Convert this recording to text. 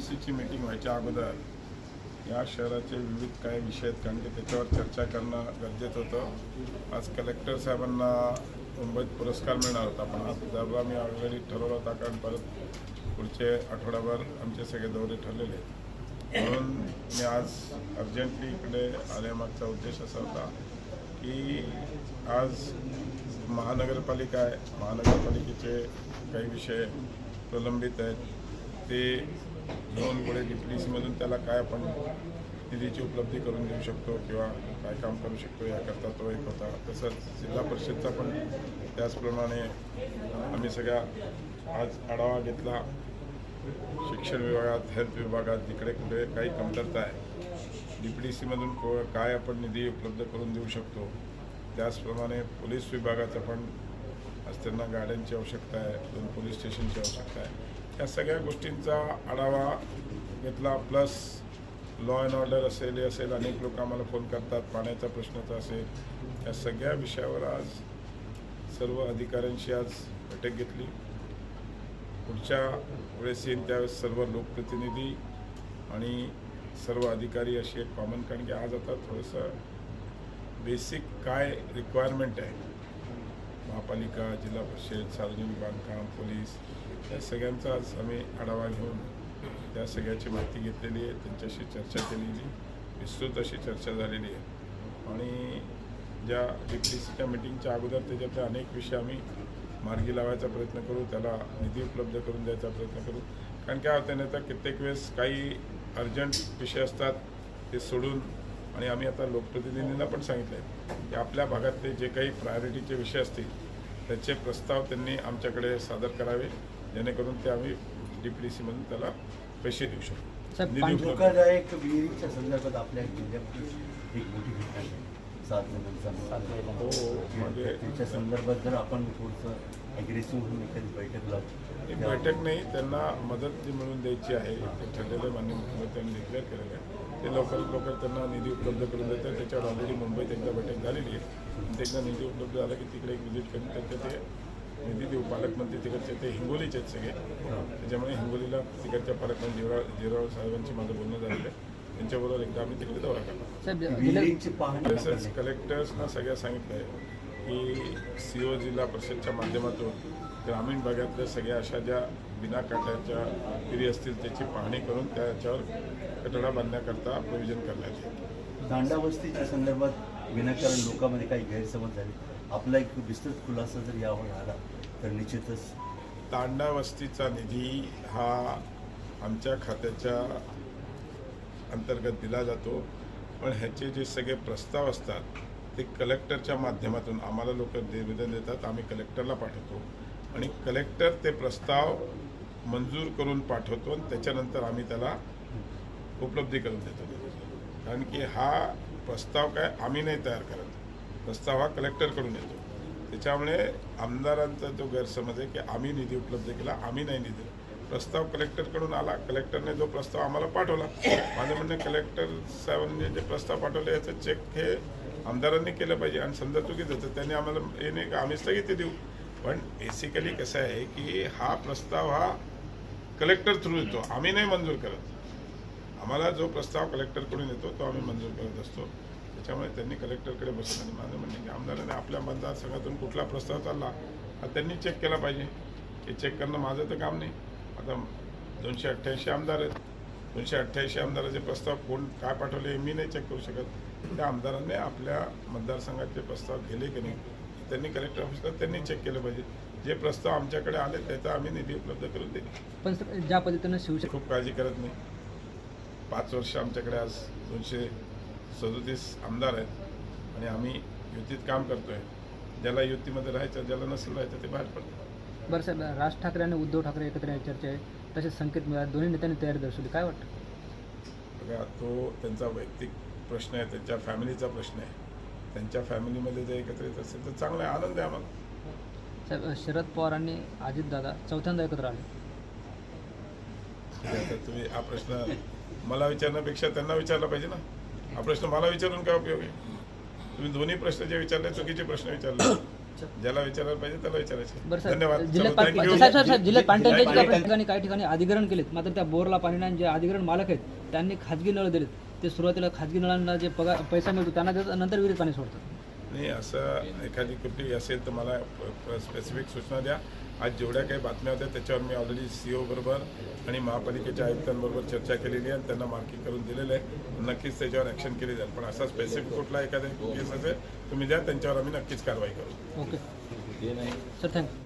सीची मीटिंग व्हायच्या अगोदर या शहराचे विविध काही विषय आहेत कारण की त्याच्यावर चर्चा करणं गरजेचं होतं. आज कलेक्टर साहेबांना मुंबईत पुरस्कार मिळणार होता पण आज डबा मी ऑलरेडी ठरवला होता कारण परत पुढचे आठवड्याभर आमचे सगळे दौरे ठरलेले म्हणून मी आज अर्जंटली इकडे आल्यामागचा उद्देश असा होता की आज महानगरपालिका आहे. महानगरपालिकेचे काही विषय प्रलंबित आहेत. ते दोन पुढे डी पी डी सीमधून त्याला काय आपण निधीची उपलब्धी करून देऊ शकतो किंवा काय काम करू शकतो याकरता तो एक होता. तसंच जिल्हा परिषदचा पण त्याचप्रमाणे आम्ही सगळ्या आज आढावा घेतला. शिक्षण विभागात हेल्थ विभागात जिकडे कुठे काही कमतरता आहे डी पी डी सीमधून को काय आपण निधी उपलब्ध करून देऊ शकतो? त्याचप्रमाणे पोलीस विभागाचं पण आज त्यांना गाड्यांची आवश्यकता आहे दोन पोलीस स्टेशनची आवश्यकता आहे. या सगळ्या गोष्टींचा आढावा घेतला. प्लस लॉ अँड ऑर्डर असेल हे असेल अनेक लोक आम्हाला फोन करतात पाण्याचा प्रश्नाचा असेल. या सगळ्या विषयावर आज सर्व अधिकाऱ्यांशी आज बैठक घेतली. पुढच्या वेळेस येईल त्यावेळेस सर्व लोकप्रतिनिधी आणि सर्व अधिकारी अशी एक कॉमन कारण की आज आता थोडंसं बेसिक काय रिक्वायरमेंट आहे? महापालिका जिल्हा परिषद सार्वजनिक बांधकाम पोलीस या सगळ्यांचा आज आम्ही आढावा घेऊन त्या सगळ्याची माहिती घेतलेली आहे त्यांच्याशी चर्चा केलेली विस्तृत अशी चर्चा झालेली आहे. आणि ज्या डी पी सीच्या मिटिंगच्या अगोदर त्याच्यातले अनेक विषय आम्ही मार्गी लावायचा प्रयत्न करू त्याला निधी उपलब्ध करून द्यायचा प्रयत्न करू. कारण काय होतं नाही तर कित्येक वेळेस काही अर्जंट विषय असतात ते सोडून आणि आम्ही आता लोकप्रतिनिधींना पण सांगितलं आहे की आपल्या भागातले जे काही प्रायोरिटीचे विषय असतील त्याचे प्रस्ताव त्यांनी आमच्याकडे सादर करावे जेणेकरून ते आम्ही डी पी डी सीमधून त्याला पैसे देऊ शकतो धोकादायक विहिरीच्या संदर्भात आपल्या एक मोठी घटना आहे. सात नंबरचा हो म्हणजे त्याच्या संदर्भात जर आपण थोडंसं ॲग्रेसिव्ह होऊन एखादी बैठक लावतो एक बैठक नाही त्यांना मदत जी मिळून द्यायची आहे ठरलेलं मान्य मुख्यमंत्र्यांनी डिक्लेअर केलेलं आहे. ते लवकरात लवकर त्यांना निधी उपलब्ध करून देतात. त्याच्यावर ऑलरेडी मुंबईत एकदा बैठक झालेली आहे. आणि ते एकदा निधी उपलब्ध झाला की तिकडे एक व्हिजिट करून त्यांचे ते निधी देऊ. पालकमंत्री तिकडचे ते हिंगोलीचे आहेत सगळे. त्याच्यामुळे हिंगोलीला तिकडच्या पालकमंत्री जिराळ जिराळ साहेबांची माझं बोलणं झालेलं आहे. त्यांच्याबरोबर एकदा आम्ही तिकडे दौरा करणार. कलेक्टर्सना सगळ्या सांगितलं आहे की सी ओ जिल्हा परिषदच्या माध्यमातून ग्रामीण भागातल्या सगळ्या अशा ज्या बिना काट्याच्या विहिरी असतील त्याची पाहणी करून त्याच्यावर कठडा बांधण्याकरता प्रोव्हिजन करण्यात येईल. दांडावस्तीच्या संदर्भात विनाकारण लोकांमध्ये काही गैरसमज झाले. आपला एक विस्तृत खुलासा जर यावर आला तर निश्चितच तांडा वस्तीचा निधी हा आमच्या खात्याच्या अंतर्गत दिला जातो. पण ह्याचे जे सगळे प्रस्ताव असतात ते कलेक्टरच्या माध्यमातून आम्हाला लोक निवेदन देतात आम्ही कलेक्टरला पाठवतो. आणि कलेक्टर ते प्रस्ताव मंजूर करून पाठवतो आणि त्याच्यानंतर आम्ही त्याला उपलब्धी करून देतो. कारण की हा प्रस्ताव काय आम्ही नाही तयार करत. प्रस्ताव हा कलेक्टरकडून येतो. त्याच्यामुळे आमदारांचा जो गैरसमज आहे की आम्ही निधी उपलब्ध केला आम्ही नाही निधी प्रस्ताव कलेक्टरकडून आला. कलेक्टरने जो प्रस्ताव आम्हाला पाठवला माझं म्हणणं कलेक्टर साहेबांनी जे प्रस्ताव पाठवले याचं चेक हे आमदारांनी केलं पाहिजे. आणि समजा चुकीचं तर त्यांनी आम्हाला हे नाही का आम्ही स्थगिती देऊ. पण बेसिकली कसं आहे की हा प्रस्ताव हा कलेक्टर थ्रू येतो. आम्ही नाही मंजूर करत. आम्हाला जो प्रस्ताव कलेक्टरकडून येतो तो आम्ही मंजूर करत असतो. त्याच्यामुळे त्यांनी कलेक्टरकडे बसून आणि माझं म्हणणं की आमदाराने आपल्या मतदारसंघातून कुठला प्रस्ताव चालला हा त्यांनी चेक केला पाहिजे. हे चेक करणं माझं तर काम नाही. आता दोनशे अठ्ठ्याऐंशी आमदार आहेत. दोनशे अठ्ठ्याऐंशी आमदाराचे प्रस्ताव कोण काय पाठवले हे मी नाही चेक करू शकत. त्या आमदारांनी आपल्या मतदारसंघातले प्रस्ताव गेले की नाही त्यांनी कलेक्टर ऑफिसला त्यांनी चेक केलं पाहिजे. जे प्रस्ताव आमच्याकडे आले त्याचा आम्ही निधी उपलब्ध करून दिली. पण सर, ज्या पद्धतीनं शिवसेना खूप काळजी करत नाही. पाच वर्ष आमच्याकडे आज दोनशे सदोतीस आमदार आहेत आणि आम्ही युतीत काम करतोय. ज्याला युतीमध्ये राहायचं ज्याला नसेल राहायचं ते बाहेर पडतं. बरं साहेब राज ठाकरे आणि उद्धव ठाकरे एकत्र येण्याची चर्चा आहे तसेच संकेत मिळाले. दोन्ही नेत्यांनी तयारी दर्शवली. काय वाटतं? बघा तो त्यांचा वैयक्तिक प्रश्न आहे त्यांच्या फॅमिलीचा प्रश्न आहे. त्यांच्या फॅमिलीमध्ये जर एकत्र येत असेल तर चांगला आनंद आहे आम्हाला. साहेब शरद पवार आणि अजितदादा चौथ्यांदा एकत्र आले. आता तुम्ही हा प्रश्न मला विचारण्यापेक्षा त्यांना विचारला पाहिजे ना. हा प्रश्न मला विचारून काय उपयोग आहे? तुम्ही दोन्ही प्रश्न जे विचारले चुकीचे प्रश्न विचारले. ज्याला विचारायला पाहिजे त्याला विचारायचे. बरं जिल्ह्यात चलो, पाणी thank you. साहेब साहेब साहेब, जिल्ह्यात पाणी टंचाईची जिल्ह्यात काही ठिकाणी काही ठिकाणी अधिग्रहण केलेत. मात्र त्या बोरला पाणी नाही जे अधिग्रहण मालक आहेत त्यांनी खाजगी नळ दिलेत. ते सुरुवातीला खाजगी नळांना जे पगार पैसा मिळतो त्यांना देतात नंतर विहिरीत पाणी सोडतात. नाही असं एखादी कृती असेल तर मला स्पेसिफिक सूचना द्या. आज जेवढ्या काही बातम्या होत्या त्याच्यावर मी ऑलरेडी सी बरोबर आणि महापालिकेच्या आयुक्तांबरोबर चर्चा केलेली आहे आणि त्यांना मार्किंग करून दिलेलं आहे. नक्कीच त्याच्यावर ॲक्शन केली जाईल. पण असा स्पेसिफिक कुठला एखादा केस असेल तुम्ही द्या त्यांच्यावर आम्ही नक्कीच कारवाई करू. Okay sir thank you